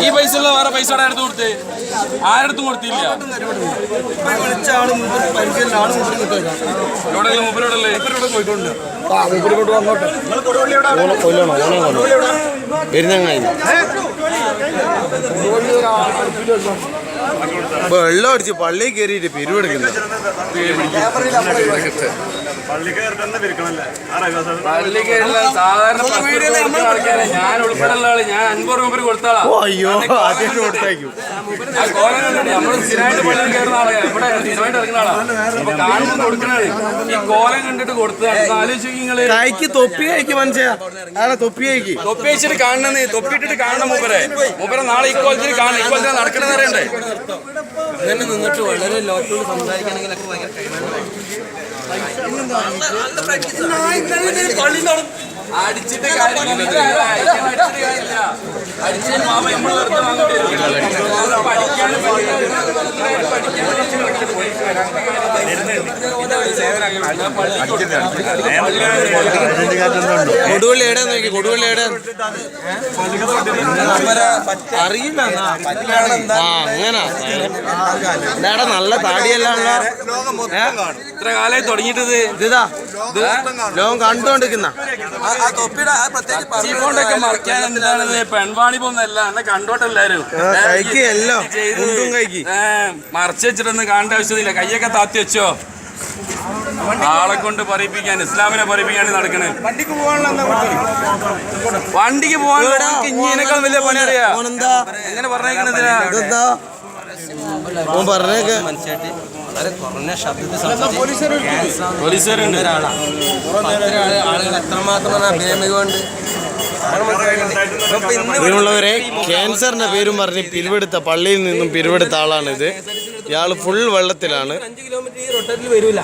ഈ പൈസ ഉള്ള വേറെ പൈസ അവിടെ അടുത്ത് കൊടുത്ത്? ആരടുത്തും കൊടുത്തില്ല. എവിടെയല്ലേ വെള്ളം അടിച്ച് പള്ളി കയറിയിട്ട് പിരിവെടുക്കുന്നു സാധാരണ പത്ത് രൂപ കൊടുക്കുന്ന ആൾക്കാരെ ഞാൻ ഉൾപ്പെടെയുള്ള ആൾ ഞാൻ അൻപത് രൂപ കൊടുത്താളാ അയ്യോ ആദ്യം കൊടുത്തേക്കും. ആ കോലം കണ്ടിട്ട് നമ്മൾ സ്ഥിരമായിട്ട് പള്ളിയിൽ കയറുന്ന ആളാ. ഇവിടെ സ്ഥിരമായിട്ട് ഇറങ്ങുന്ന ആളാ. അപ്പൊ കാണുമ്പോൾ കൊടുക്കണത് ഈ കോലം കണ്ടിട്ട് കൊടുത്തതാണ്. ആലോചിച്ച് നിങ്ങൾ. കൈക്ക് തൊപ്പി കൈക്ക് മനുഷ്യ. അതെ തൊപ്പി കൈക്ക്. തൊപ്പി വെച്ചിട്ട് കാണണമെന്ന് തൊപ്പിട്ടിട്ട് കാണണം മൂപ്പരെ. മൂപ്പരെ നാളെ ഇക്കോലത്തിൽ കാണണം. ഇക്കോലത്തിൽ നടക്കണമെന്ന് അറിയണ്ടേ? ഇങ്ങനെ നിന്നിട്ട് വളരെ ലോക്കോട് സംസാരിക്കണമെങ്കിലൊക്കെ ഭയങ്കര കാര്യമില്ല അടിച്ചിട്ട് കാര്യമില്ല. അടിച്ചിട്ട് മാമ നമ്മൾ വെറുതെ വാങ്ങിട്ട് വരും. പഠിക്കാനും കൊടുവള്ളി എവിടെ നോക്കി കൊടുവള്ളി എവിടെ അറിയില്ല ആ അങ്ങനെ. നല്ല താടിയെല്ലാം ഇത്ര കാലമായി തുടങ്ങിയിട്ടത്. ഇതാ. ലോകം കണ്ടുകൊണ്ടിരിക്കുന്ന. കൊണ്ടൊക്കെ മറക്കാൻ എന്താണെന്ന്. മറച്ചു വെച്ചിട്ടൊന്നും കാണേണ്ട ആവശ്യമില്ല. കയ്യൊക്കെ താത്തി വെച്ചോ. ആളെ കൊണ്ട് പറയിപ്പിക്കാൻ ഇസ്ലാമിനെ പറയിപ്പിക്കാൻ നടക്കണേ. വണ്ടിക്ക് പോകാനുള്ള വണ്ടിക്ക് ഇങ്ങനേക്കാൾ വലിയ പണി അറിയാ. എങ്ങനെ പറഞ്ഞേക്കണെന്തിനാ ഓൻ പറഞ്ഞേക്ക് മനസ്സിലായിട്ട് വളരെ കുറഞ്ഞ ശബ്ദത്തിൽ ഒരാളാണ്. ആളുകൾ എത്രമാത്രം പ്രിയമുള്ളവരെ ക്യാൻസറിന്റെ പേരും പറഞ്ഞ് പിരിവെടുത്ത പള്ളിയിൽ നിന്നും പിരിവെടുത്ത ഇത് ഇയാൾ ഫുൾ വെള്ളത്തിലാണ്. അഞ്ച് കിലോമീറ്റർ ഈ വരൂല.